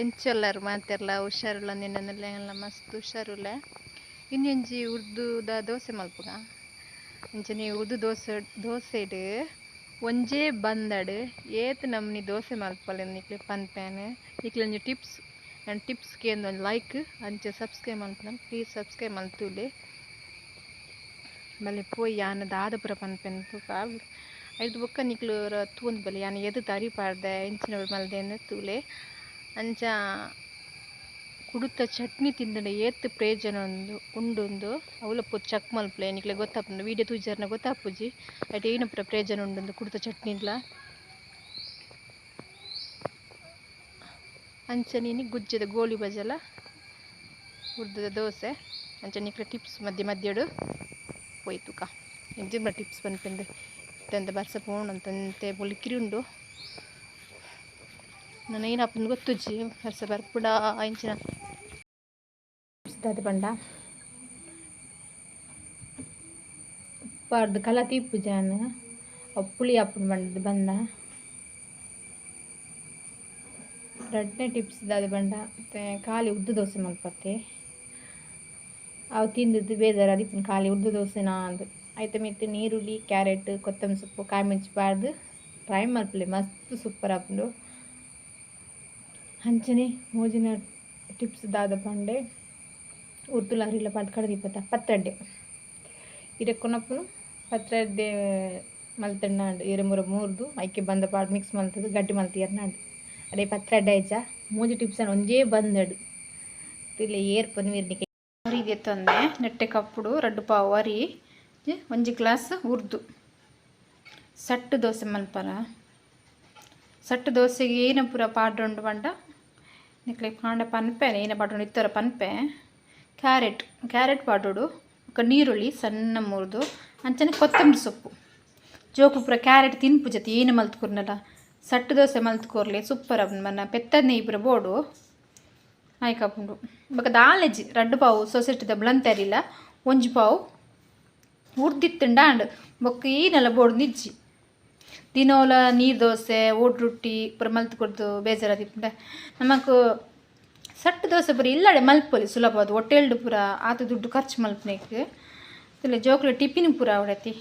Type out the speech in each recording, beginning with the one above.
ಎಂಚೆಲ್ಲರು ಮಾತೆರ್ಲ, ಹುಷಾರುಲ್ಲ ನಿನ್ನೆಲ್ಲ ಎಲ್ಲ ಮಸ್ತ್ ಹುಷಾರುಲ್ಲ. ಇನ್ನೊಂಜಿ ಉರ್ದುದ ದೋಸೆ ಮಲ್ಪುಗ? ಅಂಚನೆ ಉರ್ದು ದೋಸೆ ದೋಸೆಡ್ ಒಂಜೇ ಬಂದಡು, ಏತ್ ನಮ್ಮನಿ ದೋಸೆ ಮಲ್ಪಲ್ಲ ನಿಕ್ಲೆ ಪನ್ಪೇನೆ ನಿಕ್ಲೆ ಒಂಜಿ ಟಿಪ್ಸ್ ಆ್ಯಂಡ್ ಟಿಪ್ಸ್ಗೆ ಒಂದು ಲೈಕ್, ಅಂಚೆ ಸಬ್ಸ್ಕ್ರೈಬ್ ಮಲ್ಪನ, ಪ್ಲೀಸ್ ಸಬ್ಸ್ಕ್ರೈಬ್ ಮಲ್ತೂಲೆ. ಬಲೆ ಪೋಯಿ ಯಾನ ದಾದ ಪುರ ಪನ್ಪೆನ್ ತುಕ ಐದು ಬೊಕ್ಕ ನಿಕ್ಲು ತೂಂದ್ ಬಲೆ ಯಾನ ಎದು ತರಿ ಪಾಡ್ದೆ ಇಂಚಿನ ಮಲ್ದೆ ತೂಲೆ ಅಂಚ ಕುಡುತ ಚಟ್ನಿ ತಿಂದಂಡ ಏತ್ ಪ್ರಯೋಜನ ಉಂದು ಉಂಡುಂದು ಅವುಲ ಪೊತ್ ಚಕ್ ಮಲ್ಪಲೆ ನಿಕ್ಲೆ ಗೊತ್ತಾಪುಂಡು ವೀಡಿಯೋ ತೂಜಾರ್ನ ಗೊತ್ತಾಪುಜಿ. ಐಟ್ ಏನು ಪುರ ಪ್ರಯೋಜನ ಉಂಡುಂದು ಚಟ್ನಿ ಚಟ್ನಿಲ ಅಂಚ ನೀನು ಗುಜ್ಜದ ಗೋಲಿ ಬಜಲ, ಉರ್ದದ ದೋಸೆ. ಅಂಚ ನಿಕ್ಲೆ ಟಿಪ್ಸ್ ಮಧ್ಯೆ ಮಧ್ಯಡು ಪೋಯ್ತುಕ ಎಂಜಿನ ಟಿಪ್ಸ್ ಪನ್ಪೆಂದೆ ಇತ್ತಂತ ಬರ್ಸ ಪೋಣು ಅಂತಂತೆ ಬುಲ್ಕಿರಿ ಉಂಡು. ನಾನು ಗೊತ್ತು ಗೊತ್ತುಜ್ಜಿ ಬರ್ಸ ಬರ್ಪುಡ ಇಂಚಿನ. ಅದು ಬಂಡ ಉಪ್ಪಾರ್ದು ಕಲ ತೀಪು ಜಾನ ಅಪ್ಪುಳಿ ಹಾಪುಂಡು ಬಂಡದು ಬಂದ? ರಡ್ನೆ ಟಿಪ್ಸ್ ಅದು ಬಂಡ ಖಾಲಿ ಉದ್ದು ದೋಸೆ ಮಲ್ಪತ್ತೆ ಅವು ತಿಂದಿದ್ದು ಬೇಜಾರು ಅದಕ್ಕೆ ಖಾಲಿ ಉದ್ದು ದೋಸೆನ ಅಂದು. ಆಯ್ತು ಮಿತ್ತು, ನೀರುಳ್ಳಿ, ಕ್ಯಾರೆಟ್, ಕೊತ್ತಂಬರಿ ಸೊಪ್ಪು, ಕಾಯಿ ಮೆಣಸು ಬಾರ್ದು ಫ್ರೈ ಮಲ್ಪಲೆ ಮಸ್ತ್ ಸೂಪರ್ ಆಪುಂಡು. ಅಂಚನೆ ಮೋಜಿನ ಟಿಪ್ಸ್ ದಾದ ಪಂಡೆ, ಉರ್ದು ಲಾರಿಲ ಪಾಡ್ ಕಡದಿಪ್ಪತ್ತ ಪತ್ರಡ್ಡೆ ಇರಕ್ಕೊನಪ್ಪನು ಕೊನಪ್ಪುನು ಪತ್ರಡ್ಡೆ ಮಲ್ತಣ್ಣಾಂಡು ಇರೆ ಮುರ ಮೂರ್ದು ಐಕೆ ಬಂದ ಪಾಡ್ ಮಿಕ್ಸ್ ಮಲ್ತದು ಗಡ್ಡಿ ಮಲ್ತಿಯರ್ನಾಂಡು ಅಡೆ ಪತ್ರಡ್ಡೆ ಐಜ ಮೂಜಿ ಟಿಪ್ಸ್ ಅನ್ನ ಒಂಜೇ ಬಂದಡು. ಇಲ್ಲ ಏರ್ ಪನ್ವೀರ್ನಿಕೆ ಇದೆ ತಂದೆ, ನೆಟ್ಟೆ ಕಪ್ಪುಡು, ರಡ್ಡು ಪಾವು ಅರಿ ಒಂಜಿ ಗ್ಲಾಸ್ ಉರ್ದು. ಸಟ್ಟು ದೋಸೆ ಮಲ್ಪರ ಸಟ್ಟು ದೋಸೆಗೆ ಏನು ಪೂರ ಪಾಡ್ರೊಂಡು ಬಂಡ ನಿಕ್ಲೆ ಕಾಂಡ ಪನ್ಪೆ ಏನ ಪಾಡ್ರೊಂಡು ಇತ್ತರ ಪನ್ಪೆ. ಕ್ಯಾರೆಟ್ ಕ್ಯಾರೆಟ್ ಪಾಡೋಡು ఒక ನೀರುಳ್ಳಿ ಸಣ್ಣ ಮುರಿದು, ಅಂಚನೆ ಕೊತ್ತಂಬರಿ ಸೊಪ್ಪು. ಜೋಕು ಪೂರ ಕ್ಯಾರೆಟ್ ತಿನ್ಪು ಜೊತೆ, ಏನು ಮಲ್ತ್ಕೊರ್ನಲ್ಲ ಸಟ್ಟು ದೋಸೆ ಮಲ್ತ್ಕೊರ್ಲೆ, ಸೂಪರ್ ಅವ್ನ ಮನ್ನ ಪೆತ್ತದ್ನೆ ಇಬ್ಬರ ಬೋಡು. ಆಯ್ಕಪ್ಪುಂಡು ಬೊಕ ದಾಲೆಜಿ ರಡ್ಡು ಪಾವು ಸೊಸೈಟಿದ ಬ್ಲಂತರಿಲ್ಲ ಒಂಜಿ ಪಾವು ಉರ್ದಿತ್ತುಂಡ ಅಂಡ್ ಬೊಕ್ಕ ಈನೆಲ್ಲ ಬೋಡು ನಿಜ್ಜಿ. ದಿನೋಲ ನೀರು ದೋಸೆ ಓಟ್ ರೊಟ್ಟಿ ಪೂರ ಮಲ್ತು ಕೊಡ್ದು ಬೇಜಾರದಿಪ್ಪುಂಡ ನಮಕ್ ಸಟ್ಟು ದೋಸೆ ಪೂರ ಇಲ್ಲಡೆ ಮಲ್ಪೊಲಿ ಸುಲಭ ಅದು. ಹೊಟ್ಟೆಲ್ಡು ಪೂರ ಆತ ದುಡ್ಡು ಖರ್ಚು ಮಲ್ಪನೇಕ್ ಇಲ್ಲ ಜೋಕ್ಲ ಟಿಫಿನ್ ಪೂರ ಅವಡತಿ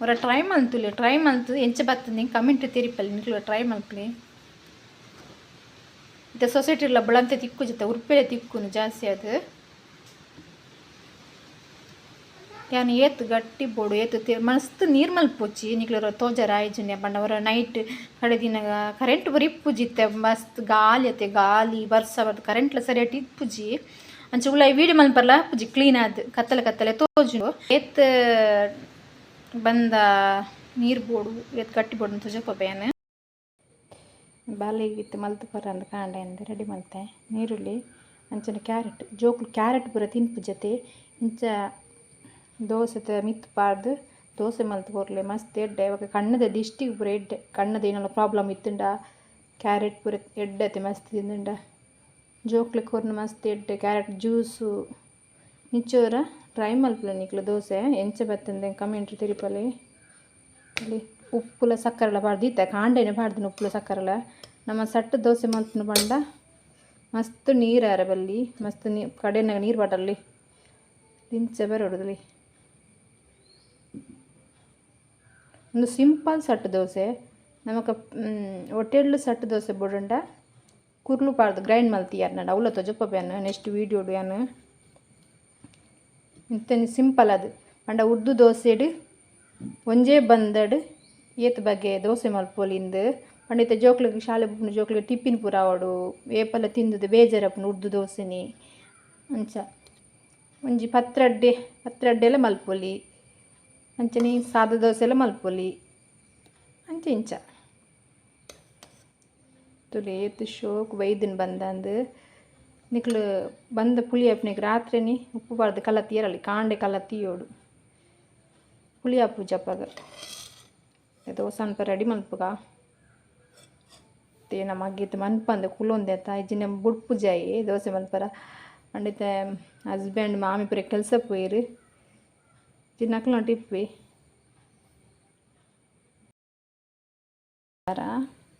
ಅವರ ಟ್ರೈ ಮಲ್ತುಲೆ ಟ್ರೈ ಮಲ್ತು ಎಂಚ ನಿಂಗೆ ಕಮೆಂಟ್ ತೆರಿಪಲ್ಲಿ ನಿಕ್ಲು ಟ್ರೈ ಮಲ್ಪಲಿ ಇತ್ತ ಸೊಸೈಟಿಲ ಬಳಂತೆ ತಿಕ್ಕು ಜೊತೆ, ಉರ್ಪೆಲೆ ತಿಕ್ಕುನು ಜಾಸ್ತಿ ಅದು ಯಾನು ಏತ್ ಗಟ್ಟಿ ಬೋಡು ಏತ್ ಮಸ್ತ್ ನೀರು ಮಲ್ಪೋಚಿ ನಿಕ್ಲರ ತೋಜರ ಆಯ್ಜನ್ಯ ಬಂಡವರ ನೈಟ್ ಕಡೆ ದಿನ ಕರೆಂಟ್ ಬರಿ ಪೂಜಿತ್ತೆ, ಮಸ್ತ್ ಗಾಲಿ ಅತ್ತೆ, ಗಾಲಿ ಬರ್ಸ ಬರ್ದು ಕರೆಂಟ್ಲ ಸರಿಯಾಗಿ ಇಪ್ಪುಜಿ ಅಂಚೆ ಉಳ್ಳ ವೀಡಿಯೋ ಮಲ್ಪರ್ಲ, ಪೂಜಿ ಕ್ಲೀನ್ ಆದ್, ಕತ್ತಲೆ ಕತ್ತಲೆ ತೋಜು. ಏತ್ ಬಂದ ನೀರು ಬೋಡು ಏತ್ ಗಟ್ಟಿ ಬೋಡು ತುಜಪ್ಪ ಬೇನೆ ಬಾಲಿಗಿತ್ತು ಮಲ್ತು ಪರ ಅಂದ ಕಾಂಡ ಎಂದು ರೆಡಿ ಮಲ್ತೆ, ನೀರುಳ್ಳಿ, ಅಂಚನ ಕ್ಯಾರೆಟ್, ಜೋಕ್ಲು ಕ್ಯಾರೆಟ್ ತಿನ್ಪು ಜೊತೆ ಇಂಚ ದೋಸೆ ಮಿತ್ ಪಾರ್ದ್ ದೋಸೆ ಮಲ್ತು ಕೊರ್ಲೆ ಮಸ್ತ್ ಎಡ್ಡೆ. ಅವಾಗ ಕಣ್ಣದ ದಿಷ್ಟಿಗೆ ಪೂರ ಎಡ್ಡೆ. ಕಣ್ಣದ ಏನೆಲ್ಲ ಪ್ರಾಬ್ಲಮ್ ಇತ್ತುಂಡ. ಕ್ಯಾರೆಟ್ ಪೂರ ಎಡ್ಡತೆ ಮಸ್ತ್ ತಿಂದುಂಡ. ಜೋಕ್ಲೆ ಕೊರ್ನ ಮಸ್ತ್ ಎಡ್ಡೆ ಕ್ಯಾರೆಟ್ ಜ್ಯೂಸು ನಿಚ್ಚೋರ? ಟ್ರೈ ಮಲ್ಪಲ ನಿಕ್ಲು ದೋಸೆ? ಎಂಚ ಬತ್ತಂದೆ ಕಮೆಂಟ್ರಿ ತಿರುಪಲಿ ಇಲ್ಲಿ ಉಪ್ಪುಲ ಸಕ್ಕರೆಲ್ಲ ಬಾಡ್ದು ಇತ್ತ ಕಾಂಡೆನೆ ಬಾಡ್ದು ಉಪ್ಪುಲ ಸಕ್ಕರೆಲ್ಲ. ನಮ್ಮ ಸಟ್ಟು ದೋಸೆ ಮಲ್ಪನ ಬಂಡ. ಮಸ್ತ್ ನೀರು ಬಲ್ಲಿ. ಮಸ್ತ್ ನೀ ಕಡೆನಾಗ ನೀರು ಬಾಟಲ್ಲಿ ದಿಂಚೆ ಬರೋಡದಲ್ಲಿ ಒಂದು ಸಿಂಪಲ್ ಸಟ್ ದೋಸೆ, ನಮಕ ಹೊಟ್ಟೆಡ್ಲು ಸಟ್ ದೋಸೆ ಬೋಡಂಡ, ಕುರ್ಲು ಪಾರ್ದು ಗ್ರೈಂಡ್ ಮಲ್ತಿಯಾರ ನಾನು ಅವಲ ತೊಜಪ್ಪ ಬ್ಯಾನು ನೆಕ್ಸ್ಟ್ ವೀಡಿಯೋಡು ಯಾನು ಇಂತ ಸಿಂಪಲ್ ಅದು. ಪಂಡ ಉರ್ದು ದೋಸೆಡು, ಒಂಜೇ ಬಂದಡ್, ಏತ್ ಬಗೆ ದೋಸೆ ಮಲ್ಪೊಲಿಂದು ಪಂಡಿತ ಜೋಕ್ಲಿಗೆ, ಶಾಲೆ ಬುಪ್ಪುನ ಜೋಕ್ಲಿಗೆ ಟಿಫಿನ್ ಪೂರ ಆವಡು ಏಪಲ್ಲ ತಿಂದುದು ಬೇಜಾರಪ್ಪುನ ಉರ್ದು ದೋಸೆನಿ. ಅಂಚ, ಒಂಜಿ ಪತ್ರಡ್ಡೆ, ಪತ್ರಡ್ಡೆಲ ಮಲ್ಪೊಲಿ. ಅಂಚನೆ ಸಾದ ದೋಸೆಲ ಎಲ್ಲ ಮಲ್ಪೊಲಿ. ಅಂಚ ಇಂಚ ತುಲೆ ಏತ್ ಶೋಕ್ ಬೈದಿನ ಬಂದಂದು ನಿಕ್ಲು ಬಂದ ಪುಳಿ ಅಪ್ಪನಿಗೆ ರಾತ್ರಿನಿ ಉಪ್ಪು ಬಾರ್ದು ಕಲ್ಲ ತೀರಲ್ಲಿ ಕಾಂಡೆ ಕಲ್ಲ ತೀಯೋಡು ಪುಳಿ ಅಪ್ಪು ಜಪ್ಪಗ. ದೋಸೆ ಅನ್ಪ ರೆಡಿ ಮಲ್ಪಗ. ಮತ್ತೆ ನಮ್ಮ ಅಗ್ಗಿತ್ತು ಮನ್ಪಂದೆ ಕುಲೊಂದೆ ಬುಡ್ ಬುಡ್ಪು ಜಾಯಿ ದೋಸೆ ಮಲ್ಪರ. ಅಂಡಿತ ಹಸ್ಬೆಂಡ್ ಮಾಮಿ ಪುರ ಕೆಲಸ ಪೋಯಿರು. ತಿನ್ನಕ್ಲ ಟಿಪ್ಪಿ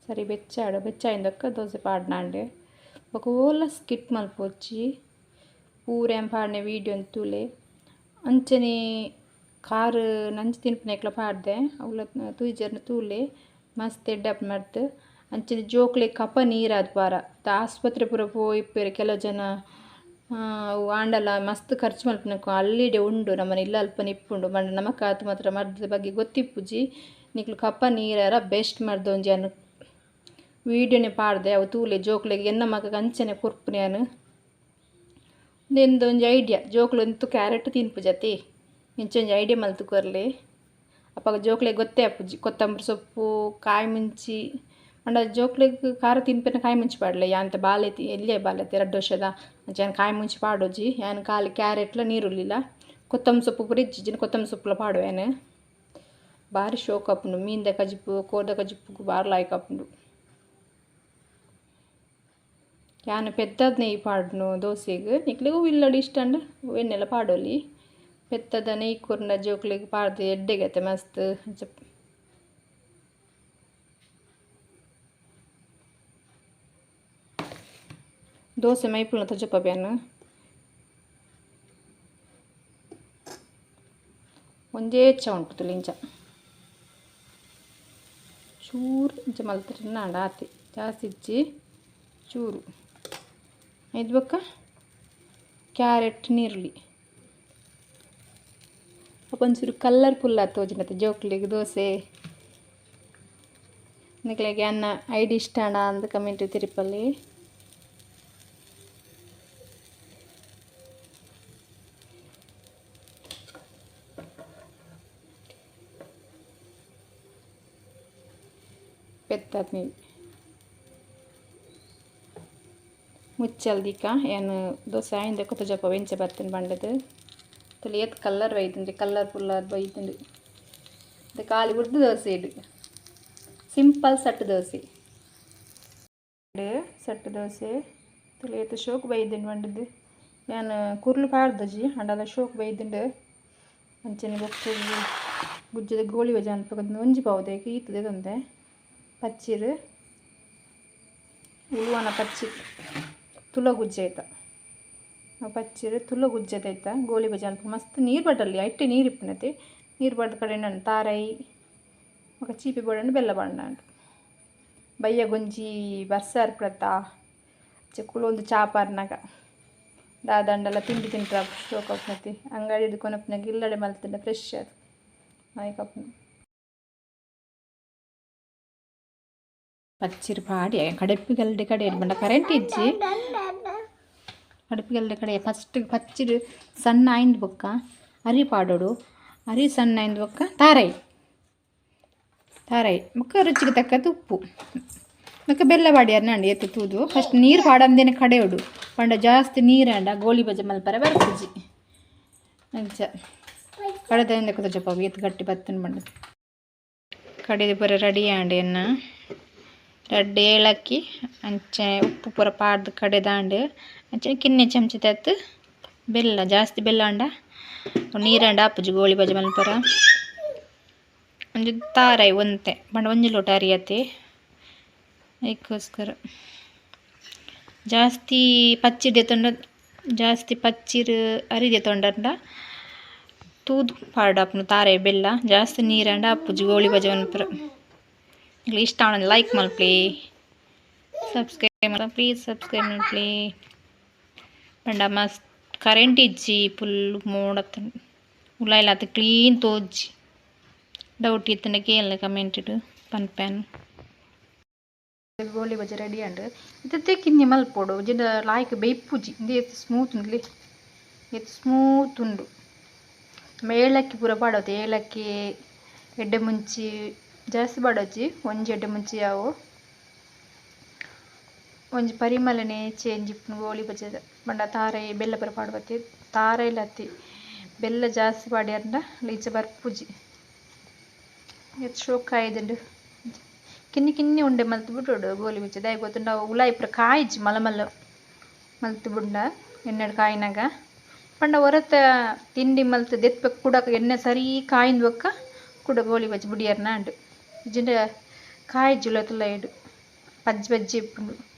ಸರಿ ಬೆಚ್ಚಾಡು ಬೆಚ್ಚಾಯಿಂದಕ್ಕ ದೋಸೆ ಪಾಡ್ನಾಂಡೆ ಬೊಕೋಲ ಸ್ಕಿಟ್ ಮಲ್ಪೊಚ್ಚಿ ಪೂರೆನ್ ಪಾಡ್ನೆ ವೀಡಿಯೋ ತೂಲೆ. ಅಂಚನೆ ಕಾರ್ ನಂಜಿ ತಿನ್ಪುನೆಕ್ಲ ಪಾಡ್ದೆ. ಅವಲ ತೂಜರ್ನ ತೂಲೆ. ಮಸ್ತ್ ಎಡ್ಡಪ್ ಮರ್ತ್ ಅಂಚನೆ ಜೋಕ್ಲೆ ಕಪ ನೀರಾದ ಪಾರ. ಆಸ್ಪತ್ರೆ ಪೂರ ಪೋಯಿಪ್ಪೆರ್ ಕೆಲವು ಜನ ಆಂಡಲ ಮಸ್ತ್ ಖರ್ಚು ಮಲ್ಪುನಕು ಅಲ್ಲಿಡೆ ಉಂಡು, ನಮ್ಮನೆ ಇಲ್ಲ, ಅಲ್ಪ ನಿಪ್ಪುಂಡು ಪಂಡ ನಮಕ್ ಆತ್ ಮಾತ್ರ ಮರ್ದದ ಬಗ್ಗೆ ಗೊತ್ತಿಪ್ಪುಜಿ ನಿಕ್ಲು ಕಪ್ಪ ನೀರಾರ ಬೆಸ್ಟ್ ಮರ್ದೊಂಜಿ ಅನ್ ವೀಡಿಯೋನೇ ಪಾಡ್ದೆ, ಅವು ತೂಲೆ ಜೋಕ್ಲೆಗ್ ಎನ್ನ ಮಗ ಅಂಚನೆ ಕೊರ್ಪುನೆ ಅನು. ಒಂದೊಂದು ಐಡಿಯಾ ಜೋಕ್ಲು ಎಂತು ಕ್ಯಾರೆಟ್ ತಿನ್ಪುಜತಿ ಇಂಚೊಂಜಿ ಐಡಿಯಾ ಮಲ್ತು ಕೊರ್ಲಿ. ಅಪ್ಪಾಗ ಜೋಕ್ಲೆಗ್ ಗೊತ್ತೇ ಆಪುಜಿ ಕೊತ್ತಂಬರಿ ಸೊಪ್ಪು, ಕಾಯಿ ಮುಂಚಿ. ಪಂಡ ಜೋಕ್ಲೆಗ್ ಖಾರ ತಿನ್ಪೆನ ಕಾಯಿ ಮುಂಚಿ ಪಾಡ್ಲೆ ಯಾಂತ ಬಾಲೆತಿ ಎಲ್ಲೇ ಬಾಲೆತಿ ಬಾಲೆ ಎರಡು ವರ್ಷದ. ಅಂಚಾನ್ ಕಾಯಿ ಮುಂಚಿ ಪಾಡೋಜಿ ಯಾನ್ ಖಾಲಿ ಕ್ಯಾರೆಟ್ಲ ನೀರುಳ್ಳಿಲ್ಲ, ಕೊತ್ತಂಬರಿ ಸೊಪ್ಪು ಪೂರ ಇಜ್ಜಿಜಿನ ಕೊತ್ತಂಬರಿ ಸೊಪ್ಪುಲ ಪಾಡುವೆನ್ ಬಾರಿ ಶೋಕ್ ಆಪುಂಡು ಮೀನ್ದ ಕಜಿಪು ಕೋದ ಕಜಿಪ್ಪುಗು ಬಾರಿ ಲಾಯ್ಕ್ ಆಪುಂಡು ಯಾನ್ ಪೆತ್ತದ ನೆಯ್ ಪಾಡ್ನು ದೋಸೆಗ್, ನಿಕ್ಲೆಗ್ ಉಳ್ಳಾಡಿ ಇಷ್ಟ ವೆನೆಲ ಎಣ್ಣೆಲ ಪಾಡೊಲಿ. ಪೆತ್ತದ ನೆಯ್ ಕೊರ್ನ ಜೋಕ್ಲೆಗ್ ಪಾಡ್ದೆ ಎಡ್ಡೆಗತ್ತೆ ಮಸ್ತ್ ದೋಸೆ ಮೈಪುಲ್ನ ತಜಪ ಬೇನ್ ಒಂದೇ ಹೆಚ್ಚ ಉಂಟು ಚೂರು ಇಂಚ ಮಲ್ತರೆ ನಾಡ ಆತಿ ಜಾಸ್ತಿ ಇಚ್ಚಿ ಚೂರು. ಐದು ಬೊಕ್ಕ ಕ್ಯಾರೆಟ್ ನೀರುಳ್ಳಿ ಒಂಚೂರು ಕಲರ್ಫುಲ್ ಆತೋಜಿನತ್ತೆ ಜೋಕ್ಲಿಗೆ ದೋಸೆ. ನಿಕ್ಲೆಗೆ ಅನ್ನ ಐಡಿ ಇಷ್ಟ ಅಂದ ಕಮೆಂಟ್ ತಿರುಪಲ್ಲಿ. ಪೆತ್ತದ್ನಿ. ಮುಚ್ಚಲ್ದಿಕ್ಕ ಏನು ದೋಸೆ ಇಂದ ಕೂತು ಜಪ ವೆಂಚೆ ಬರ್ತೀನಿ ಬಂಡದು. ತುಳಿಯತ್ ಕಲ್ಲರ್ ಬೈತನ್ರಿ ಕಲ್ಲರ್ ಪುಲ್ಲರ್ ಬೈತನ್ರಿ ಇದು ಕಾಲಿ ಉರ್ದು ದೋಸೆ ಇದು. ಸಿಂಪಲ್ ಸಟ್ಟು ದೋಸೆ. ಸಟ್ಟು ದೋಸೆ. ತಲೆ ತುಳಿಯತ್ತು ಶೋಕ್ ಬೈದಿನ ಬಂಡದು. ನಾನು ಕುರ್ಲು ಪಾಡ್ದಜಿ ಅಂಡಲ್ಲ ಶೋಕ್ ಬೈದಿಂಡು ಅಂಚನೆ ಬೊಕ್ಕ ಗುಜ್ಜದ ಗೋಳಿ ವಜ ಅನ್ಪಕ್ಕ ಒಂಜಿ ಪಾವುದೇ ಈತದೆ ತಂದೆ. ಪಚ್ಚಿರ್ ಉಳುವನ ಪಚ್ಚಿ ತುಲ ಗುಜ್ಜೆ ಐತ ಪಚ್ಚಿರ್ ತುಲ ಗುಜ್ಜೆದ ಐತ ಗೋಳಿ ಬಜೆ ಅಲ್ಪ ಮಸ್ತ್ ನೀರು ಬಡ್ಡಲ್ಲಿ ಐಟೆ ನೀರು ಇಪ್ಪನತಿ ನೀರು ಬಡ್ದ ಕಡೆ ನಾನು ತಾರೈ ఒక చీపి పొడండి బెల్లబండాడు ಬಯ್ಯ ಗೊಂಜಿ ಬರ್ಸಾರ್ ಪ್ರತ ಒಂದು ಚಾಪಾರ್ನಾಗ ದಾದಂಡೆಲ್ಲ ತಿಂಡಿ ತಿಂಟ್ರ ಶೋಕಪ್ನತಿ ಅಂಗಡಿದು ಕೊನಪ್ನಾಗ ಇಲ್ಲಡೆ ಮಲ್ತಿಂಡ ಫ್ರೆಶ್ ಅದು ಆಯ್ಕಪ್ನ ಪಚ್ಚಿರು ಪಾಡಿ ಕಡಪಿಗಲ್ಡೆ ಕಡೆ ಬಂಡ ಕರೆಂಟ್ ಇಜ್ಜಿ ಕಡಪಿಗಲ್ಡೆ ಕಡೆ ಫಸ್ಟ್ ಪಚ್ಚಿರು ಸಣ್ಣ ಆಯ್ದು ಬೊಕ್ಕ ಅರಿ ಪಾಡೋಡು ಅರಿ ಸಣ್ಣ ಆಯ್ದು ಬೊಕ್ಕ ತಾರೈ ತಾರೈ ಮುಕ್ಕ ರುಚಿಗೆ ತಕ್ಕ ತುಪ್ಪು ಮತ್ತೆ ಬೆಲ್ಲ ಬಾಡಿ ಅರ್ನಂಡು ಎತ್ತು ತೂದು ಫಸ್ಟ್ ನೀರು ಪಾಡಂದೇನೆ ಕಡೆಯೋಡು ಪಂಡ ಜಾಸ್ತಿ ನೀರಂಡ ಗೋಳಿ ಬಜೆ ಮಲ್ಪರ ಬರ್ತಜಿ ಅಂಚ ಕಡೆದಿಂದ ಕುತಜಪ್ಪ ಎತ್ತು ಗಟ್ಟಿ ಬತ್ತನ ಬಂಡ ಕಡೆದು ಪೂರ ರೆಡಿ ಆಂಡೆ ಅನ್ನ ರಡ್ಡ್ ಏಲಕ್ಕಿ, ಅಂಚೆ ಉಪ್ಪು ಪೂರ ಪಾಡ್ದು ಕಡೆದಾಂಡ್ ಅಂಚೆ ಕಿನ್ನೆ ಚಮಚ ತತ್ತ್, ಬೆಲ್ಲ, ಜಾಸ್ತಿ ಬೆಲ್ಲ ಅಂಡ. ನೀರಂಡ ಆಪುಜಿ ಗೋಳಿ ಬಜೆ ಮಲ್ಪರ. ಒಂಜಿ ತಾರಾಯಿ ಒಂತೆ ಪಂಡ ಒಂಜಿ ಲೋಟ ಅರಿಯತೆ ಅದಕ್ಕೋಸ್ಕರ. ಜಾಸ್ತಿ ಪಚ್ಚಿದೆ ತೊಂಡ, ಜಾಸ್ತಿ ಪಚ್ಚಿರ್ ಅರಿದೆ ತೊಂಡಂಡ. ತೂದು ಪಾಡಾಪುನು ತಾರಾಯಿ ಬೆಲ್ಲ, ಜಾಸ್ತಿ ನೀರಂಡ ಆಪುಜಿ ಗೋಳಿ ಬಜೆ ಮಲ್ಪರ. ಇಷ್ಟ ಅವನ ಲೈಕ್ ಮಲ್ಪ್ಲಿ ಸಬ್ಸ್ಕ್ರೈಬ್ ಪ್ಲೀಸ್ ಸಬ್ಸ್ಕ್ರೈಬ್ ಮಲ್ಪ್ಲಿ ಪಂಡ ಮಸ್ತ್. ಕರೆಂಟ್ ಇಜ್ಜಿ ಫುಲ್ ಮೋಡತ್ತ. ಉಲಾಯ್ಲಾತ ಕ್ಲೀನ್ ತೋಜ್ಜಿ. ಡೌಟ್ ಇತ್ತನ ಎಲ್ಲ ಕಮೆಂಟ್ ಇಡು. ಪನ್ಪ್ಯಾನ್ ಗೋಲಿ ಬಜೆ ರೆಡಿ ಅಂಡ್ ಇತ್ತೆ ಕಿನ್ನೆ ಮಲ್ಪೋಡು. ಜಿಂದ ಲಾಯ್ಕ್ ಬೇಯ್ಪುಜಿ ಇಂದು ಎತ್ತು ಸ್ಮೂತ್ ಉಂಡ್ಲಿ ಎತ್ತು ಸ್ಮೂತ್ ಉಂಡು. ಏಲಕ್ಕಿ ಪೂರ ಪಾಡೋದು. ಏಲಕ್ಕಿ, ಎಡ್ಡೆ ಮುಂಚಿ ಜಾಸ್ತಿ ಬಡೋಜಿ ಒಂಜಿ ಎಡ್ಡೆ ಮುಂಚಿ ಯಾವು, ಒಂಜಿ ಪರಿಮಳನೆ ಚೇಂಜ್ ಗೋಳಿ ಬಜೆದ ಪಂಡ ತಾರೆ ಬೆಲ್ಲ ಪೂರ ಪಾಡ್ಬತ್ತಿ, ತಾರೆ ಹತ್ತಿ ಬೆಲ್ಲ ಜಾಸ್ತಿ ಪಾಡ್ಯಾರ್ಂಡ ಲೀಚ ಬರ್ಪುಜಿ ಎತ್ ಶೋಕ್ ಕಾಯ್ದುಂಡು ಕಿನ್ನಿ ಕಿನ್ನಿ ಉಂಡೆ ಮಲ್ತು ಬಿಟ್ಟು ಗೋಲಿ ಬಚ್ಚ ಆಯ್ ಗೊತ್ತುಂಡ ಉಲಾಯಿ ಪೂರ ಕಾಯಿಜಿ ಮಲ ಮಲ್ಲ ಮಲ್ತು ಬುಂಡ ಎಣ್ಣೆಡು ಕಾಯಿನಾಗ. ಪಂಡ ಹೊರತ ತಿಂಡಿ ಮಲ್ತು ದೆತ್ಬೇಕು ಕುಡಕ ಎಣ್ಣೆ ಸರಿ ಕಾಯಿಂದು ಒಕ್ಕ ಕುಡ ಗೋಲಿ ಬಜ್ಜಿ ಬುಡಿಯರ್ನ ಅಂಡು. ಇಜ್ಜಿಂಡ ಕಾಯಿ ಜುಲತುಲ ಇಡು ಪಜ್ಜಿ ಬಜ್ಜಿ ಇಪ್ಪುಂಡು